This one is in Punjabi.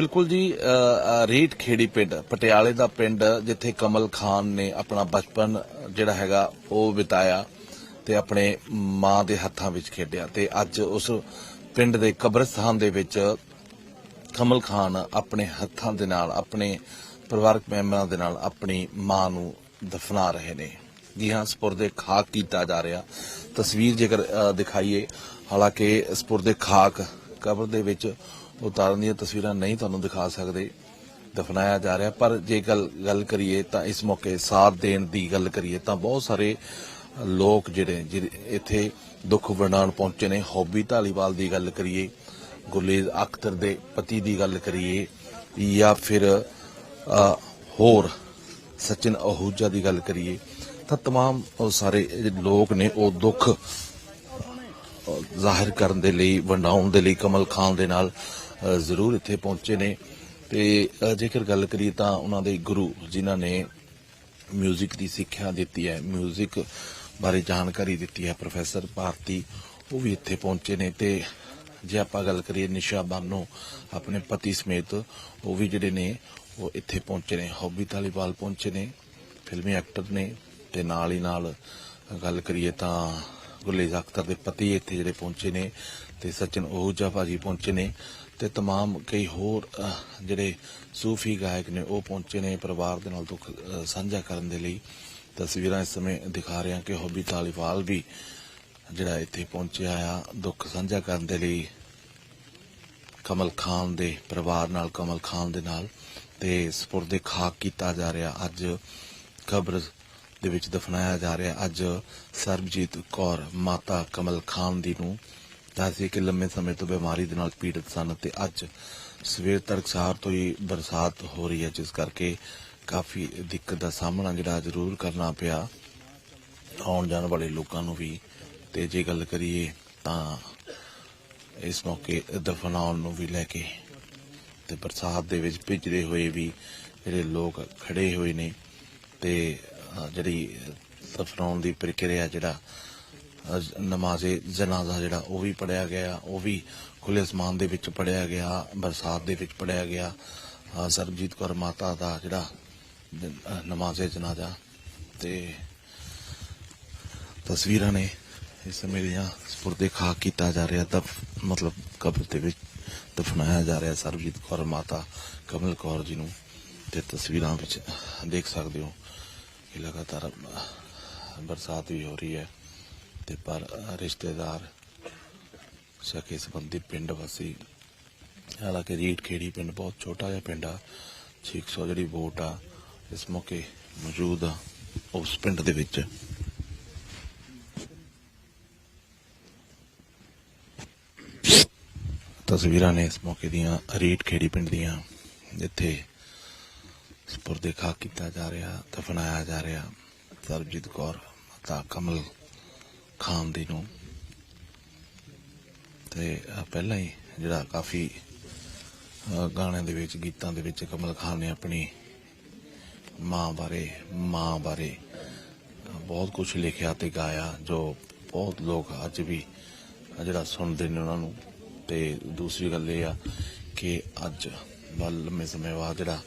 ਬਿਲਕੁਲ ਜੀ ਅ, ਖੇੜੀ ਪਿੰਡ ਪਟਿਆਲੇ ਦਾ ਪਿੰਡ ਜਿੱਥੇ ਕਮਲ ਖਾਨ ਨੇ ਆਪਣਾ ਬਚਪਨ ਜਿਹੜਾ ਹੈਗਾ ਉਹ ਬਿਤਾਇਆ ਤੇ ਆਪਣੇ ਮਾਂ ਦੇ ਹੱਥਾਂ ਵਿੱਚ ਖੇਡਿਆ ਤੇ ਅੱਜ ਉਸ ਪਿੰਡ ਦੇ ਕਬਰਸਤਾਨ ਦੇ ਵਿੱਚ ਕਮਲ ਖਾਨ ਆਪਣੇ ਹੱਥਾਂ ਦੇ ਨਾਲ ਆਪਣੇ ਪਰਿਵਾਰਕ ਮੈਂਬਰਾਂ ਦੇ ਨਾਲ ਆਪਣੀ ਮਾਂ ਨੂੰ ਦਫਨਾ ਰਹੇ ਨੇ। ਜੀ ਹਾਂ ਸਪੁਰਦੇ ਖਾਕ ਕੀਤਾ ਜਾ ਰਿਹਾ। ਤਸਵੀਰ ਜੇਕਰ ਦਿਖਾਈਏ ਹਾਲਾਂਕਿ ਸਪੁਰਦੇ ਖਾਕ ਕਬਰ ਦੇ ਵਿੱਚ ਉਤਾਰਨ ਦੀਆਂ ਤਸਵੀਰਾਂ ਨਹੀਂ ਤੁਹਾਨੂੰ ਦਿਖਾ ਸਕਦੇ ਦਫਨਾਇਆ ਜਾ ਰਿਹਾ ਪਰ ਜੇ ਗੱਲ ਗੱਲ ਕਰੀਏ ਤਾਂ ਇਸ ਮੌਕੇ ਸਾਥ ਦੇਣ ਦੀ ਗੱਲ ਕਰੀਏ ਤਾਂ ਬਹੁਤ ਸਾਰੇ ਲੋਕ ਜਿਹੜੇ ਜਿਹੜੇ ਇੱਥੇ ਦੁੱਖ ਵੰਡਾਉਣ ਪਹੁੰਚੇ ਨੇ ਹੌਬੀ ਢਾਲੀਵਾਲ ਦੀ ਗੱਲ ਕਰੀਏ ਗੁਰਲੀਨ ਅਖਤਰ ਦੇ ਪਤੀ ਦੀ ਗੱਲ ਕਰੀਏ ਜਾਂ ਫਿਰ ਅ, ਹੋਰ ਸਚਿਨ ਅਹੂਜਾ ਦੀ ਗੱਲ ਕਰੀਏ ਤਾਂ तमाम ਉਹ ਸਾਰੇ ਜਿਹੜੇ ਲੋਕ ਨੇ ਉਹ ਦੁੱਖ ਅ, ਜ਼ਾਹਿਰ ਕਰਨ ਦੇ ਲਈ, ਵੰਡਾਉਣ ਦੇ ਲਈ, ਕਮਲ ਖਾਨ ਦੇ ਨਾਲ ਜ਼ਰੂਰ ਇੱਥੇ ਪਹੁੰਚੇ ਨੇ। ਤੇ ਜੇਕਰ ਗੱਲ ਕਰੀਏ ਤਾਂ ਉਹਨਾਂ ਦੇ ਗੁਰੂ ਜਿਨ੍ਹਾਂ ਨੇ ਮਿਊਜ਼ਿਕ ਦੀ ਸਿੱਖਿਆ ਦਿੱਤੀ ਹੈ ਮਿਊਜ਼ਿਕ ਬਾਰੇ ਜਾਣਕਾਰੀ ਦਿੱਤੀ ਹੈ, ਪ੍ਰੋਫੈਸਰ ਭਾਰਤੀ, ਉਹ ਵੀ ਇੱਥੇ ਪਹੁੰਚੇ ਨੇ। ਤੇ ਜੇ ਆਪਾਂ ਗੱਲ ਕਰੀਏ ਨਿਸ਼ਾ ਬਾਨੋ, ਆਪਣੇ ਪਤੀ ਸਮੇਤ, ਉਹ ਵੀ ਜਿਹੜੇ ਨੇ, ਉਹ ਇੱਥੇ ਪਹੁੰਚੇ ਨੇ। ਹੌਬੀ ਤਾਲੀਵਾਲ ਪਹੁੰਚੇ ਨੇ, ਫਿਲਮੀ ਐਕਟਰ ਨੇ। ਤੇ ਨਾਲ ਹੀ ਨਾਲ ਗੱਲ ਕਰੀਏ ਤਾਂ ਗੁਰਲੇਜ਼ ਅਖਤਰ ਦੇ ਪਤੀ ਇੱਥੇ ਜਿਹੜੇ ਪਹੁੰਚੇ ਨੇ ਤੇ ਸਚਿਨ ਉਹੂਜਾ ਭਾਜੀ ਪਹੁੰਚੇ ਨੇ ਤੇ तमाम ਕਈ ਹੋਰ ਅਹ, ਜਿਹੜੇ ਸੂਫੀ ਗਾਇਕ ਨੇ ਉਹ ਪਹੁੰਚੇ ਨੇ ਪਰਿਵਾਰ ਦੇ ਨਾਲ ਦੁੱਖ ਅਹ, ਸਾਂਝਾ ਕਰਨ ਦੇ ਲਈ ਤਸਵੀਰਾਂ ਇਸ ਸਮੇਂ ਦਿਖਾ ਰਹੇ ਹਾਂ ਕਿ ਹੌਬੀ ਤਾਲੀਵਾਲ ਵੀ ਜਿਹੜਾ ਇੱਥੇ ਪਹੁੰਚਿਆ ਆ ਦੁੱਖ ਸਾਂਝਾ ਕਰਨ ਦੇ ਲਈ ਕਮਲ ਖਾਨ ਦੇ ਪਰਿਵਾਰ ਨਾਲ ਕਮਲ ਖਾਨ ਦੇ ਨਾਲ ਤੇ ਸਪੁਰਦੇ ਖਾਕ ਕੀਤਾ ਜਾ ਰਿਹਾ ਅੱਜ ਕਬਰ ਦੇ ਵਿੱਚ ਦਫਨਾਇਆ ਜਾ ਰਿਹਾ ਅੱਜ ਸਰਬਜੀਤ ਕੌਰ, ਮਾਤਾ ਕਮਲ ਖਾਨ ਦੀ ਨੂੰ ਦੱਸਦੇ ਕਿ ਲੰਮੇ ਸਮੇਂ ਤੋਂ ਬਿਮਾਰੀ ਦੇ ਨਾਲ ਪੀੜਤ ਸਨ ਤੇ ਅੱਜ ਸਵੇਰ ਤੜਕਸਾਰ ਤੋਂ ਹੀ ਬਰਸਾਤ ਹੋ ਰਹੀ ਹੈ, ਜਿਸ ਕਰਕੇ ਕਾਫੀ ਦਿੱਕਤ ਦਾ ਸਾਹਮਣਾ ਜਿਹੜਾ ਜ਼ਰੂਰ ਕਰਨਾ ਪਿਆ ਆਉਣ ਜਾਣ ਵਾਲੇ ਲੋਕਾਂ ਨੂੰ ਵੀ। ਤੇ ਜੇ ਗੱਲ ਕਰੀਏ ਤਾਂ ਇਸ ਮੌਕੇ ਦਫਨਾਉਣ ਨੂੰ ਵੀ ਲੈ ਕੇ ਤੇ ਬਰਸਾਤ ਦੇ ਵਿੱਚ ਭਿੱਜਦੇ ਹੋਏ ਵੀ ਜਿਹੜੇ ਲੋਕ ਖੜੇ ਹੋਏ ਨੇ ਤੇ ਜਿਹੜੀ ਦਫਨਾਉਣ ਦੀ ਪ੍ਰਕਿਰਿਆ ਜਿਹੜਾ ਅਹ, ਨਮਾਜ਼ੇ ਜਨਾਜ਼ਾ ਜਿਹੜਾ ਉਹ ਵੀ ਪੜਿਆ ਗਿਆ ਉਹ ਵੀ ਖੁੱਲੇ ਅਸਮਾਨ ਦੇ ਵਿੱਚ ਪੜਿਆ ਗਿਆ ਬਰਸਾਤ ਦੇ ਵਿੱਚ ਪੜਿਆ ਗਿਆ। ਸਰਬਜੀਤ ਕੌਰ ਮਾਤਾ ਦਾ ਜਿਹੜਾ ਜ- ਨਮਾਜ਼ੇ ਜਨਾਜ਼ਾ। ਤੇ ਤਸਵੀਰਾਂ ਨੇ ਇਸ ਸਮੇਂ ਦੀਆਂ ਸਪੁਰਦੇ ਖਾਕ ਕੀਤਾ ਜਾ ਰਿਹਾ ਦਫ ਮਤਲਬ ਕਬਰ ਦੇ ਵਿੱਚ ਦਫਨਾਇਆ ਜਾ ਰਿਹਾ ਸਰਬਜੀਤ ਕੌਰ ਮਾਤਾ ਕਮਲ ਕੌਰ ਜੀ ਨੂੰ। ਤੇ ਤਸਵੀਰਾਂ ਵਿੱਚ ਦੇਖ ਸਕਦੇ ਹੋ ਕਿ ਲਗਾਤਾਰ ਅਹ, ਬਰਸਾਤ ਵੀ ਹੋ ਰਹੀ ਹੈ ਤੇ ਪਰ ਰਿਸ਼ਤੇਦਾਰ ਸਕੇ ਸੰਬੰਧੀ ਪਿੰਡ ਵਾਸੀ ਹਾਲਾਂਕਿ ਰੀਟ ਖੇੜੀ ਪਿੰਡ ਬਹੁਤ ਛੋਟਾ ਜਿਹਾ ਪਿੰਡ ਆ 600 ਜਿਹੜੀ ਵੋਟ ਆ ਇਸ ਮੌਕੇ ਮੌਜੂਦ ਆ ਉਸ ਪਿੰਡ ਦੇ ਵਿੱਚ। ਤਸਵੀਰਾਂ ਨੇ ਇਸ ਮੌਕੇ ਦੀਆਂ ਰੀਟ ਖੇੜੀ ਪਿੰਡ ਦੀਆਂ ਜਿੱਥੇ ਸਪੁਰਦੇ ਖਾ ਕੀਤਾ ਜਾ ਰਿਹਾ ਦਫਨਾਇਆ ਜਾ ਰਿਹਾ ਸਰਬਜੀਤ ਕੌਰ ਮਾਤਾ ਕਮਲ ਖਾਨ ਦੀ ਨੂੰ ਤੇ ਪਹਿਲਾਂ ਹੀ ਜਿਹੜਾ ਕਾਫੀ ਗਾਣਿਆਂ ਦੇ ਵਿੱਚ ਗੀਤਾਂ ਦੇ ਵਿੱਚ ਕਮਲ ਖਾਨ ਨੇ ਆਪਣੀ ਮਾਂ ਬਾਰੇ ਮਾਂ ਬਾਰੇ ਅਹ, ਬਹੁਤ ਕੁਝ ਲਿਖਿਆ ਤੇ ਗਾਇਆ ਜੋ ਬਹੁਤ ਲੋਕ ਅੱਜ ਵੀ ਜਿਹੜਾ ਸੁਣਦੇ ਨੇ ਉਹਨਾਂ ਨੂੰ ਤੇ ਦੂਸਰੀ ਗੱਲ ਇਹ ਆ ਕਿ ਅੱਜ ਬਲ ਲੰਮੇ ਸਮੇਂ ਬਾਅਦ ਜਿਹੜਾ